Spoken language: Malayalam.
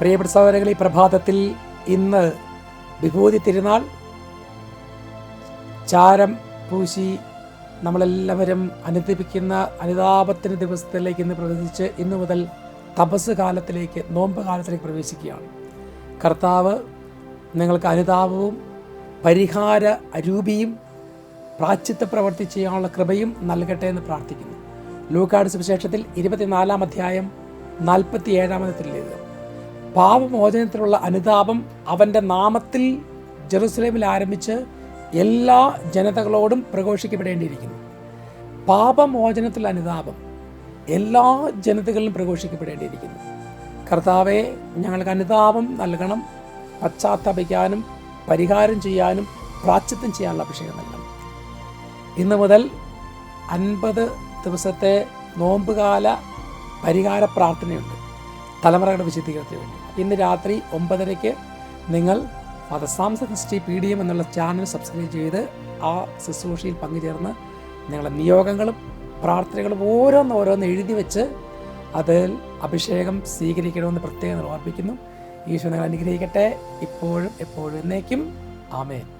പ്രിയപ്പെട്ട സഹോദരങ്ങൾ ഈ പ്രഭാതത്തിൽ ഇന്ന് വിഭൂതി തിരുനാൾ. ചാരം പൂശി നമ്മളെല്ലാവരും അനുദപിക്കുന്ന അനുതാപത്തിന് ദിവസത്തിലേക്ക് ഇന്ന് പ്രവേശിച്ച് ഇന്ന് മുതൽ തപസ് കാലത്തിലേക്ക് നോമ്പ് കാലത്തിലേക്ക് പ്രവേശിക്കുകയാണ്. കർത്താവ് നിങ്ങൾക്ക് അനുതാപവും പരിഹാര അരൂപിയും പ്രാച്യത്ത് പ്രവർത്തി ചെയ്യാനുള്ള കൃപയും നൽകട്ടെ എന്ന് പ്രാർത്ഥിക്കുന്നു. ലൂക്കാട് സുവിശേഷത്തിൽ ഇരുപത്തിനാലാം അധ്യായം നാൽപ്പത്തി ഏഴാമത്തിലേത് പാപമോചനത്തിനുള്ള അനുതാപം അവന്റെ നാമത്തിൽ ജെറുസലേമിൽ ആരംഭിച്ച് എല്ലാ ജനതകളോടും പ്രഘോഷിക്കപ്പെടേണ്ടിയിരിക്കുന്നു. പാപമോചനത്തിൽ അനുതാപം എല്ലാ ജനതകളിലും പ്രഘോഷിക്കപ്പെടേണ്ടിയിരിക്കുന്നു. കർത്താവെ ഞങ്ങൾക്ക് അനുതാപം നൽകണം പശ്ചാത്തപിക്കാനും പരിഹാരം ചെയ്യാനും പ്രാച്യത്വം ചെയ്യാനുള്ള അഭിഷേകം നൽകണം. ഇന്ന് മുതൽ അൻപത് ദിവസത്തെ നോമ്പുകാല പരിഹാര പ്രാർത്ഥനയുണ്ട്. തലമുറകളുടെ വിശദീകരണത്തിന് വേണ്ടി. ഇന്ന് രാത്രി ഒമ്പതരയ്ക്ക് നിങ്ങൾ father Samson history P D M എന്നുള്ള ചാനൽ സബ്സ്ക്രൈബ് ചെയ്ത് ആ ശുശ്രൂഷയിൽ പങ്കുചേർന്ന് നിങ്ങളുടെ നിയോഗങ്ങളും പ്രാർത്ഥനകളും ഓരോന്ന് ഓരോന്ന് എഴുതി വെച്ച് അതിൽ അഭിഷേകം സ്വീകരിക്കണമെന്ന് പ്രത്യേകം ഓർപ്പിക്കുന്നു ഈശോ നിങ്ങൾ അനുഗ്രഹിക്കട്ടെ. ഇപ്പോഴും എപ്പോഴും എന്നേക്കും. ആമേൻ.